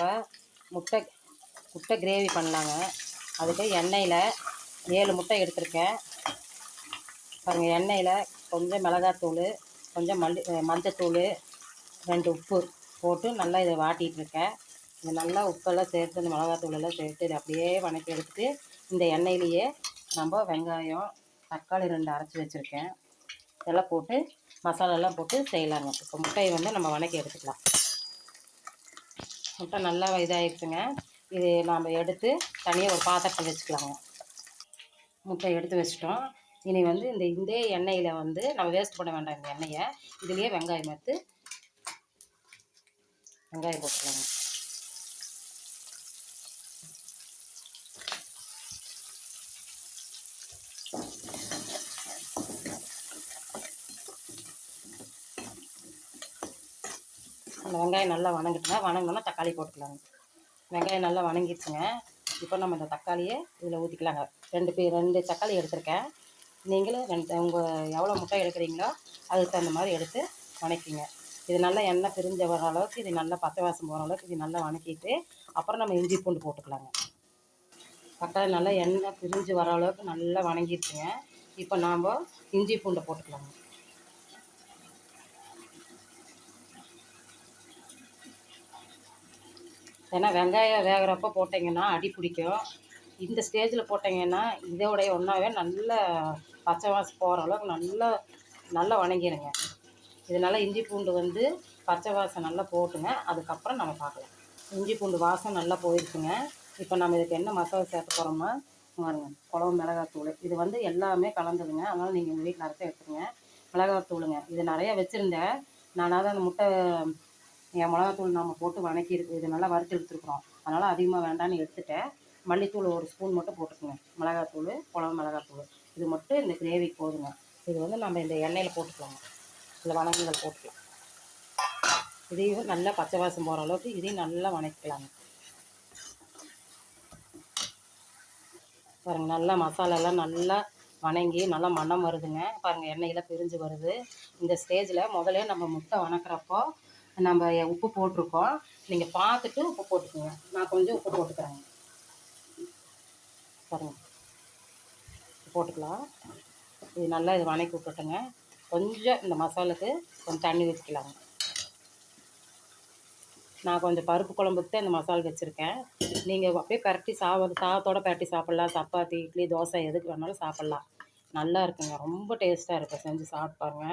நாம் முட்டை முட்டை கிரேவி பண்ணலாங்க. அதுக்கு எண்ணெயில் ஏழு முட்டை எடுத்திருக்கேன். பாருங்கள் எண்ணெயில் கொஞ்சம் மிளகாத்தூள் கொஞ்சம் மல்லி மஞ்சத்தூள் ரெண்டு உப்பு போட்டு நல்லா இதை வாட்டிகிட்ருக்கேன். இது நல்லா உப்பெல்லாம் சேர்த்து இந்த மிளகாத்தூளெல்லாம் சேர்த்து இதை அப்படியே வணக்கி எடுத்துட்டு இந்த எண்ணெயிலேயே நம்ம வெங்காயம் தக்காளி ரெண்டு அரைச்சி வச்சுருக்கேன். இதெல்லாம் போட்டு மசாலாலாம் போட்டு செய்யலாங்க. இப்போ முட்டையை வந்து நம்ம வணக்கி எடுத்துக்கலாம். முட்டை நல்லா இதாகிடுச்சுங்க இது நாம் எடுத்து தனியாக ஒரு பாத்திரத்தில் வச்சுக்கலாங்க. முட்டை எடுத்து வச்சிட்டோம். இனி வந்து இந்த இந்த எண்ணெயில் வந்து நம்ம வேஸ்ட் பண்ண வேண்டாம் இந்த எண்ணெயை. இதுலேயே வெங்காயம் எடுத்து வெங்காயம் போட்டுக்கலாங்க. அந்த வெங்காயம் நல்லா வணங்கிட்டுனா வணங்கினோன்னா தக்காளி போட்டுக்கலாங்க. வெங்காயம் நல்லா வணங்கிடுச்சுங்க இப்போ நம்ம இந்த தக்காளியை இதில் ஊற்றிக்கலாங்க ரெண்டு பே ரெண்டு தக்காளி எடுத்திருக்கேன். நீங்களும் ரெண்டு உங்கள் எவ்வளோ முட்டை எடுக்கிறீங்களோ அதுக்கு தகுந்த மாதிரி எடுத்து வணக்கிங்க. இது நல்லா எண்ணெய் பிரிஞ்ச வர அளவுக்கு இது நல்லா பச்சை வாசம் போகிற அளவுக்கு இது நல்லா வணக்கிட்டு அப்புறம் நம்ம இஞ்சி பூண்டு போட்டுக்கலாங்க. தக்காளி நல்லா எண்ணெய் பிரிஞ்சு வர அளவுக்கு நல்லா வணங்கிடுச்சுங்க இப்போ நாம் இஞ்சி பூண்டை போட்டுக்கலாங்க. ஏன்னா வெங்காயம் வேகிறப்ப போட்டிங்கன்னா அடி பிடிக்கும். இந்த ஸ்டேஜில் போட்டிங்கன்னா இதோடைய ஒன்றாவே நல்ல பச்சை வாசம் போகிற அளவுக்கு நல்லா நல்லா வணங்கிடுங்க இதனால இஞ்சி பூண்டு வந்து பச்சை வாசம் நல்லா போட்டுங்க. அதுக்கப்புறம் நம்ம பார்க்கலாம். இஞ்சி பூண்டு வாசம் நல்லா போயிருச்சுங்க. இப்போ நம்ம இதுக்கு என்ன மசாலா சேர்க்க போகிறோமா பாருங்க குழம்பு மிளகாத்தூள். இது வந்து எல்லாமே கலந்ததுங்க. அதனால் நீங்கள் உங்கள் வீட்டில் அரைச்சி எடுத்துருங்க மிளகாத்தூளுங்க. இது நிறையா வச்சுருந்தேன். நானாவது அந்த முட்டை என் மிளகாத்தூள் நம்ம போட்டு வணக்கி இருக்கு இது நல்லா வறுத்து எடுத்துருக்குறோம். அதனால் அதிகமாக வேண்டாம்னு எடுத்துட்டேன். மல்லித்தூள் ஒரு ஸ்பூன் மட்டும் போட்டுக்கோங்க. மிளகாத்தூள் குழம்பு மிளகாத்தூள். இது மட்டும் இந்த கிரேவிக்கு போதுங்க. இது வந்து நம்ம இந்த எண்ணெயில் போட்டுக்கலாங்க. இந்த வணக்கங்கள் போட்டுக்கலாம் இதையும் நல்லா பச்சை வாசம் போகிற அளவுக்கு இதையும் நல்லா வணக்கிக்கலாங்க. பாருங்க நல்லா மசாலாலாம் நல்லா வணங்கி நல்லா மணம் வருதுங்க. பாருங்கள் எண்ணெயில் பிரிஞ்சு வருது. இந்த ஸ்டேஜில் முதல்ல நம்ம முட்டை வணக்கிறப்போ நம்ம உப்பு போட்டிருக்கோம். நீங்கள் பார்த்துட்டு உப்பு போட்டுக்கோங்க. நான் கொஞ்சம் உப்பு போட்டுக்கிறேங்க பாருங்க. போட்டுக்கலாம். இது நல்லா இது வணக்கி விட்டுட்டுங்க. கொஞ்சம் இந்த மசாலுக்கு கொஞ்சம் தண்ணி ஊற்றிக்கலாங்க நான் கொஞ்சம் பருப்பு குழம்புக்கு தான் இந்த மசாலா வச்சுருக்கேன். நீங்கள் அப்படியே பரட்டி சாப்பிட சாதத்தோடு பரட்டி சாப்பிட்லாம். சப்பாத்தி இட்லி தோசை எதுக்கு வேணாலும் சாப்பிட்லாம். நல்லா இருக்குங்க. ரொம்ப டேஸ்ட்டாக இருக்கும். செஞ்சு சாப்பிட்டு பாருங்க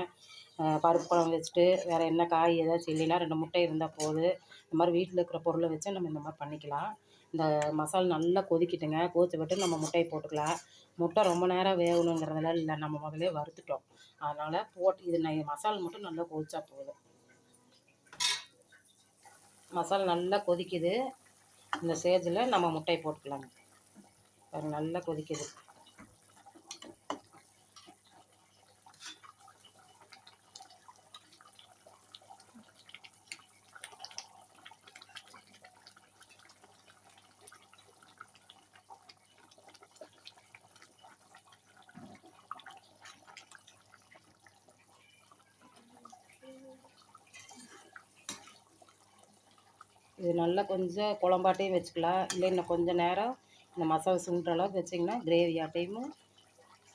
பருப்பு குழம்பு வச்சுட்டு வேறு என்ன காய் ஏதாச்சும் இல்லைன்னா ரெண்டு முட்டை இருந்தால் போதும் இந்த மாதிரி வீட்டில் இருக்கிற பொருளை வச்சு நம்ம இந்த மாதிரி பண்ணிக்கலாம். இந்த மசாலா நல்லா கொதிக்கிட்டுங்க. கொதிச்சு விட்டு நம்ம முட்டையை போட்டுக்கலாம். முட்டை ரொம்ப நேரம் வேகணுங்கிறதெல்லாம் இல்லை நம்ம முதல்ல வறுத்துட்டோம். அதனால் போட்டு இது நான் மசால் மட்டும் நல்லா கொதிச்சா போதும். மசால் நல்லா கொதிக்குது. இந்த ஸ்டேஜில் நம்ம முட்டையை போட்டுக்கலாங்க. நல்லா கொதிக்குது. இது நல்லா கொஞ்சம் குழம்பாட்டையும் வச்சுக்கலாம். இல்லை இன்னும் கொஞ்சம் நேரம் இந்த மசாலா சுண்டுற அளவுக்கு வச்சிங்கன்னா கிரேவி ஆட்டையும்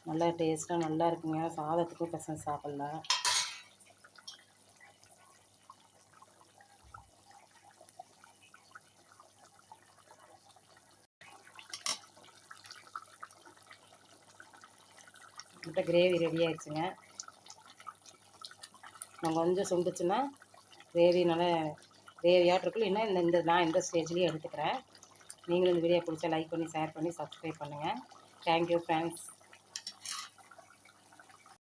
நல்லா டேஸ்ட்டாக நல்லா இருக்குங்க. சாதத்துக்கும் பசங்க சாப்பிட்லாம். முட்டை கிரேவி ரெடி ஆயிடுச்சுங்க. நான் கொஞ்சம் சுண்டுச்சுன்னா கிரேவி நல்லா தேவையாட்டிருக்கும் இன்னும் இந்த இந்த நான் இந்த ஸ்டேஜ்லேயும் எடுத்துக்கிறேன். நீங்களும் இந்த வீடியோ பிடிச்சா லைக் பண்ணி ஷேர் பண்ணி சப்ஸ்கிரைப் பண்ணுங்கள் தேங்க்யூ ஃப்ரெண்ட்ஸ்